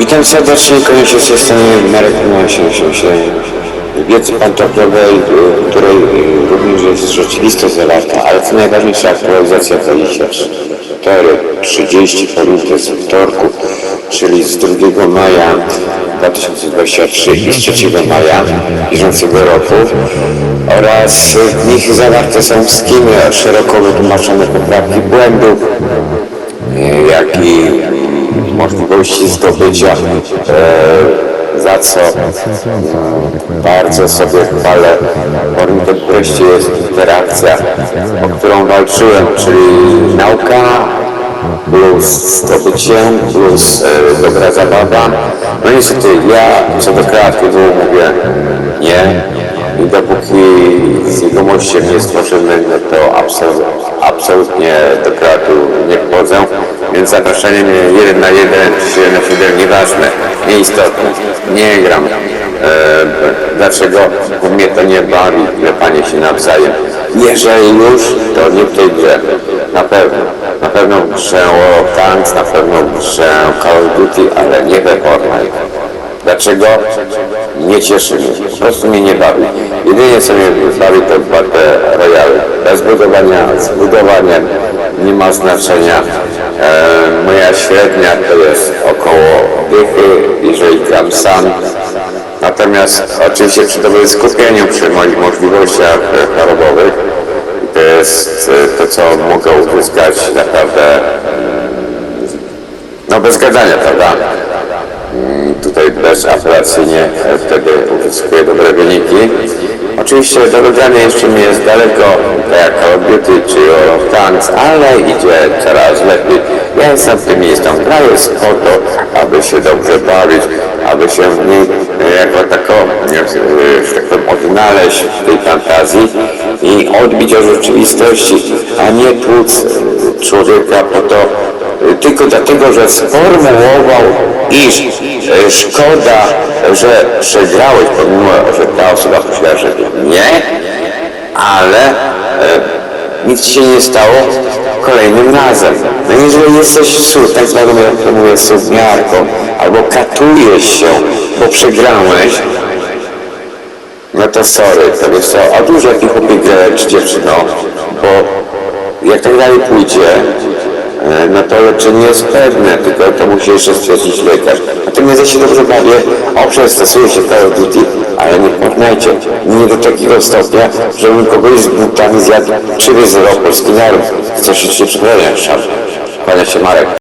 Witam serdecznie, koniecznie strony Marek Numer 77. Wiedzy pantoflowej, której również jest rzeczywistość zawarta, ale co najważniejsze aktualizacja 24, 30 po lutę z wtorku, czyli z 2 maja 2023 i z 3 maja bieżącego roku oraz w nich zawarte są skimy szeroko wytłumaczone poprawki błędów, jak i możliwości zdobycia, e, za co bardzo sobie chwalę. Warunkiem wreszcie jest interakcja, o którą walczyłem, czyli nauka plus zdobycie, plus e, dobra zabawa. No niestety ja co do kreatywu mówię jegomościem nie stworzymy, no to absol- absolutnie do kreatywu nie wchodzę. Więc zaproszenie mnie jeden na jeden, czy jeden na siedem, nieważne, nieistotne. Nie gram. E, dlaczego? Bo mnie to nie bawi, klepanie się nawzajem. Jeżeli już, to nie w tej grze. Na pewno. Na pewno grze World Tanks, na pewno grze Call of Duty, ale nie we Fortnite. Dlaczego? Nie cieszy mnie. Po prostu mnie nie bawi. Jedynie co mnie bawi to Battle Royale. Bez budowania, z budowaniem nie ma znaczenia. E, moja średnia to jest około dychy, jeżeli gram sam. Natomiast oczywiście przy dobrym skupieniu, przy moich możliwościach chorobowych, to jest e, to, co mogę uzyskać naprawdę no bez gadania, prawda? Tutaj bezapelacyjnie e, wtedy uzyskuję dobre wyniki. Oczywiście do wygrania jeszcze mi jest daleko, tak jak Call of czy World of Tanks, ale idzie coraz lepiej. Ja jestem optymistą. Gra jest po to, aby się dobrze bawić, aby się w niej e, jako tako, e, że tak powiem, odnaleźć w tej fantazji i odbić od rzeczywistości, a nie tłuc e, człowieka po to, tylko dlatego, że sformułował, iż e, szkoda, że przegrałeś, pomimo, że ta osoba powiedziała, że nie, ale e, nic się nie stało kolejnym razem. No jeżeli jesteś su- tak zwaną, jak to mówię, słowniarką, albo katujesz się, bo przegrałeś, no to sorry, to wiesz co, a dużo jakich opiek czy dziewczyno, bo jak tak dalej pójdzie, no to leczenie jest pewne, tylko to musi jeszcze stwierdzić lekarz. Natomiast ja się dobrze bawię, owszem, stosuję się Call of Duty, ale nie poznajcie, nie do takiego stopnia, żebym kogoś z butami zjadł 3 0 polski naród. Chcesz się przebrania, szan. Kłania się Marek.